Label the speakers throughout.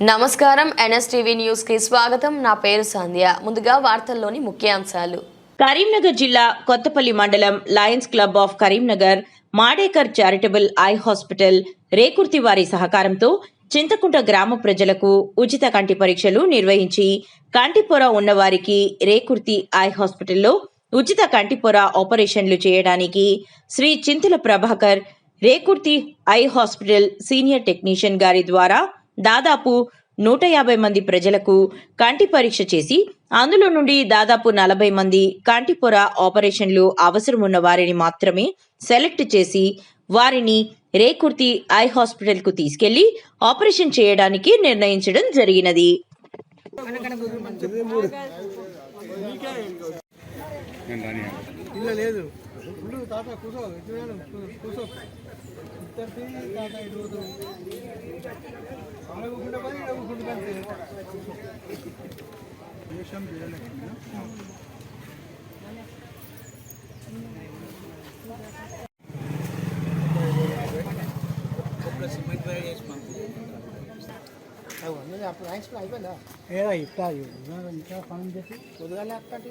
Speaker 1: నమస్కారం. ఎన్ఎస్టీవీ న్యూస్కి స్వాగతం. నా పేరు సంధ్య. ముందుగా వార్తల్లోని ముఖ్యాంశాలు.
Speaker 2: కరీంనగర్ జిల్లా కొత్తపల్లి మండలం Lions Club of Karimnagar Madekar charitable eye hospital Rekurthi వారి సహకారంతో చింతకుంట గ్రామ ప్రజలకు ఉచిత కంటి పరీక్షలు నిర్వహించి కంటిపొర ఉన్నవారికి రేకుర్తి ఐ హాస్పిటల్లో ఉచిత కంటిపొర ఆపరేషన్లు చేయడానికి Shri Chintala Prabhakar Rekurthi eye hospital senior technician గారి ద్వారా దాదాపు నూట యాభై మంది ప్రజలకు కంటి పరీక్ష చేసి అందులో నుండి దాదాపు నలభై మంది కంటి పొర ఆపరేషన్లు అవసరం ఉన్న వారిని మాత్రమే సెలెక్ట్ చేసి వారిని రేకుర్తి ఐ హాస్పిటల్కు తీసుకెళ్ళి ఆపరేషన్ చేయడానికి నిర్ణయించడం జరిగినది.
Speaker 3: నేను రాని ఇల్లు లేదు. ఉండు తాత కూసో కూసో ఇద్దరి తాత ఈరోజు అడగకుండా పని అడగకుండా దేశం సిమెంట్ అప్పుడు అయిపోయిందా? ఏ ఇప్పుడు ఇంకా పని చేసి. వదిలేకపోతే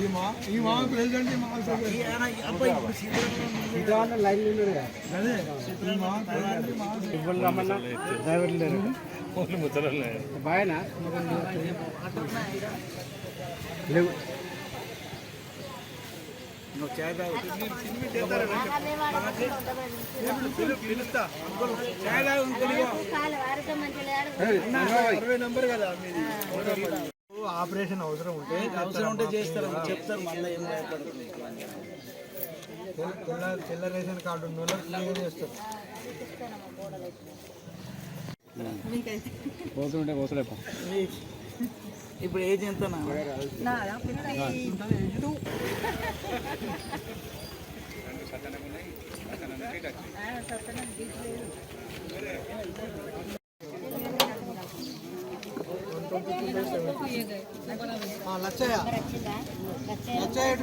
Speaker 3: ఈ మా ఈ మామూలు ప్రెసిడెంట్ డ్రైవర్ లేరు. బాయనా? లేవు. నువ్వు చాయ్ తాగు. పిలుస్తా. చాయ్ తాగు అరవై నంబర్ కదా ఆపరేషన్ అవసరం ఉంటే అవసరం ఉంటే చేస్తారు చెప్తారు మళ్ళీ ఏం తెల్ల తెల్ల రేషన్ కార్డు ఉన్న వాళ్ళు ఫ్రీగా చేస్తారు. ఇప్పుడు ఏజ్ ఎంత లచ్చయ్య. లచ్చయ్య?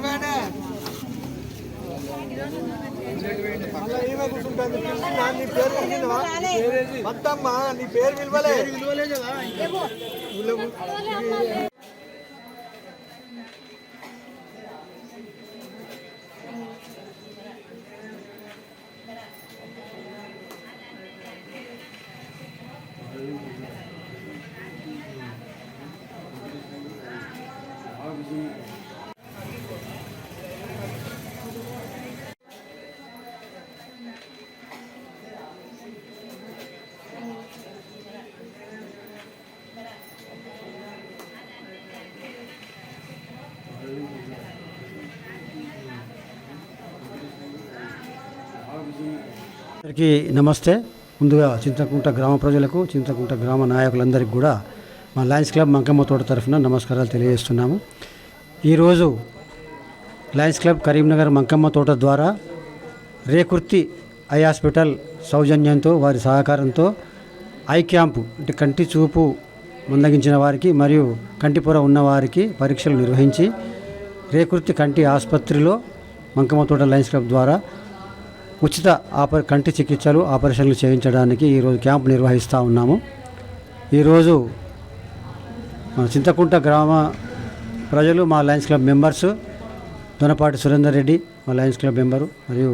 Speaker 3: నీ పేరు? వద్దమ్మా నీ పేరు విలువలే. విలువలే కదా.
Speaker 4: అందరికీ నమస్తే. ముందుగా చింతకుంట గ్రామ ప్రజలకు చింతకుంట గ్రామ నాయకులందరికీ కూడా మా లయన్స్ క్లబ్ మంకమ్మ తోట తరఫున నమస్కారాలు తెలియజేస్తున్నాము. ఈరోజు లయన్స్ క్లబ్ కరీంనగర్ మంకమ్మ తోట ద్వారా రేకుర్తి ఐ హాస్పిటల్ సౌజన్యంతో వారి సహకారంతో ఐ క్యాంపు అంటే కంటి చూపు మందగించిన వారికి మరియు కంటి పొర ఉన్నవారికి పరీక్షలు నిర్వహించి రేకుర్తి కంటి ఆసుపత్రిలో మంకమ్మ తోట లయన్స్ క్లబ్ ద్వారా ఉచిత ఆప కంటి చికిత్సలు ఆపరేషన్లు చేయించడానికి ఈరోజు క్యాంప్ నిర్వహిస్తూ ఉన్నాము. ఈరోజు మన చింతకుంట గ్రామ ప్రజలు మా Lions Club members Donapati Surender Reddy మా లయన్స్ క్లబ్ మెంబరు మరియు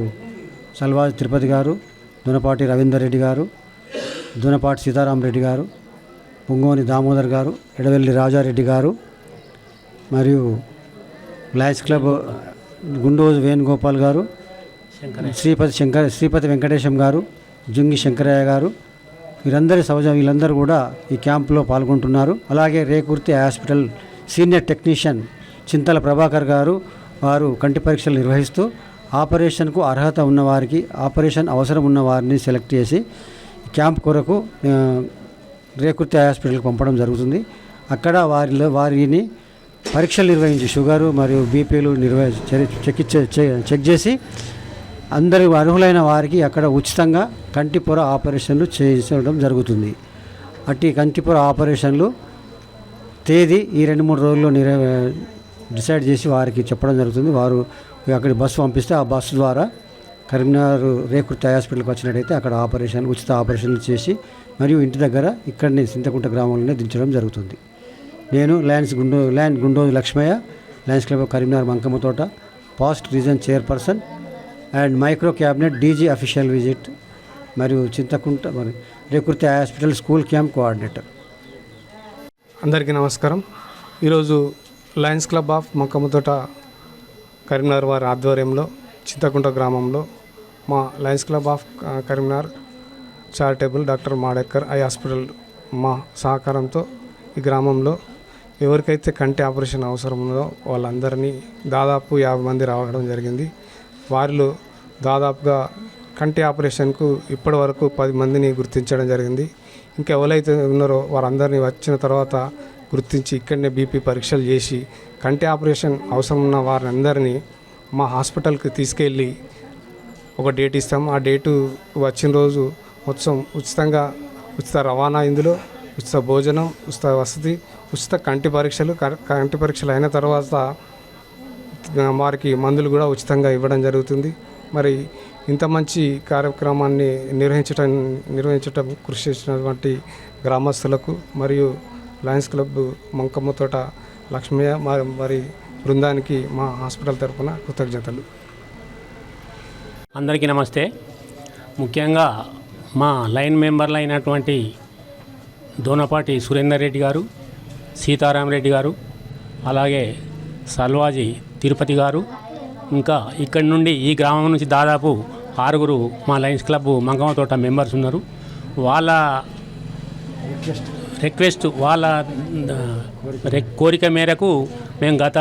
Speaker 4: సల్వాజ్ తిరుపతి గారు దొనపాటి రవీందర్ రెడ్డి గారు దొనపాటి సీతారాం రెడ్డి గారు పొంగోని దామోదర్ గారు ఎడవెల్లి రాజారెడ్డి గారు మరియు లయన్స్ క్లబ్ గుండోజు వేణుగోపాల్ గారు శ్రీపతి శంకర శ్రీపతి వెంకటేశం గారు జుంగి శంకరయ్య గారు వీరందరి సహజం వీళ్ళందరూ కూడా ఈ క్యాంపులో పాల్గొంటున్నారు. అలాగే Rekurthi hospital senior technician Chintala Prabhakar garu వారు కంటి పరీక్షలు నిర్వహిస్తూ ఆపరేషన్కు అర్హత ఉన్నవారికి ఆపరేషన్ అవసరం ఉన్న వారిని సెలెక్ట్ చేసి క్యాంప్ కొరకు రేకుర్తి హాస్పిటల్కి పంపడం జరుగుతుంది. అక్కడ వారిలో వారిని పరీక్షలు నిర్వహించి షుగరు మరియు బీపీలు నిర్వహి చెక్ చెక్ చెక్ చేసి అందరి అర్హులైన వారికి అక్కడ ఉచితంగా కంటిపొర ఆపరేషన్లు చేయించడం జరుగుతుంది. అట్టి కంటిపొర ఆపరేషన్లు తేదీ ఈ రెండు మూడు రోజుల్లో నిర డిసైడ్ చేసి వారికి చెప్పడం జరుగుతుంది. వారు అక్కడ బస్సు పంపిస్తే ఆ బస్సు ద్వారా కరీంనగర్ రేకుర్తి హాస్పిటల్కి వచ్చినట్టయితే అక్కడ ఆపరేషన్లు ఉచిత ఆపరేషన్లు చేసి మరియు ఇంటి దగ్గర ఇక్కడనే సింతకుంట గ్రామంలోనే దించడం జరుగుతుంది. నేను లయన్స్ గుండో land Gundoju Lakshmaiah Lions club Karimnagar Mankamma Thota past region chairperson and micro cabinet DG official visit మరియు చింతకుంట మరి Rekurthi hospital school camp coordinator.
Speaker 5: అందరికీ నమస్కారం. ఈరోజు Lions club of Mokkammathota Karimnagar వారి ఆధ్వర్యంలో చింతకుంట గ్రామంలో మా Lions club of Karimnagar charitable doctor Madekar eye hospital మా సహకారంతో ఈ గ్రామంలో ఎవరికైతే కంటి ఆపరేషన్ అవసరం ఉందో వాళ్ళందరినీ దాదాపు యాభై మంది రావడం జరిగింది. వారిలో దాదాపుగా కంటి ఆపరేషన్కు ఇప్పటి వరకు పది మందిని గుర్తించడం జరిగింది. ఇంకా ఎవరైతే ఉన్నారో వారందరినీ వచ్చిన తర్వాత గుర్తించి ఇక్కడనే బీపీ పరీక్షలు చేసి కంటి ఆపరేషన్ అవసరం ఉన్న వారందరినీ మా హాస్పిటల్కి తీసుకెళ్ళి ఒక డేట్ ఇస్తాం ఆ డేటు వచ్చిన రోజు మొత్తం ఉచితంగా ఉచిత రవాణా ఇందులో ఉచిత భోజనం ఉచిత వసతి ఉచిత కంటి పరీక్షలు క- కంటి పరీక్షలు అయిన తర్వాత వారికి మందులు కూడా ఉచితంగా ఇవ్వడం జరుగుతుంది. మరి ఇంత మంచి కార్యక్రమాన్ని నిర్వహించటం నిర్వహించటం కృషి చేసినటువంటి గ్రామస్తులకు మరియు లయన్స్ క్లబ్ మంకమ్మ తోట లక్ష్మయ్య మరి మరి బృందానికి మా హాస్పిటల్ తరపున కృతజ్ఞతలు.
Speaker 6: అందరికీ నమస్తే. ముఖ్యంగా మా లైన్ మెంబర్లు అయినటువంటి దోనపాటి సురేందర్ రెడ్డి గారు సీతారాం రెడ్డి గారు అలాగే సల్వాజీ తిరుపతి గారు. ఇంకా ఇక్కడి నుండి ఈ గ్రామం నుంచి దాదాపు ఆరుగురు మా లయన్స్ క్లబ్ మంగమ్మ తోట మెంబర్స్ ఉన్నారు. వాళ్ళ రిక్వెస్ట్ వాళ్ళ కోరిక మేరకు మేము గత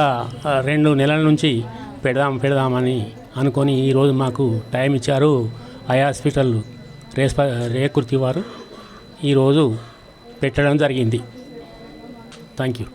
Speaker 6: రెండు నెలల నుంచి పెడదాం పెడదామని అనుకొని ఈరోజు మాకు టైం ఇచ్చారు ఐ హాస్పిటల్ రేస్ప రేకుర్తి వారు. ఈరోజు పెట్టడం జరిగింది. Thank you.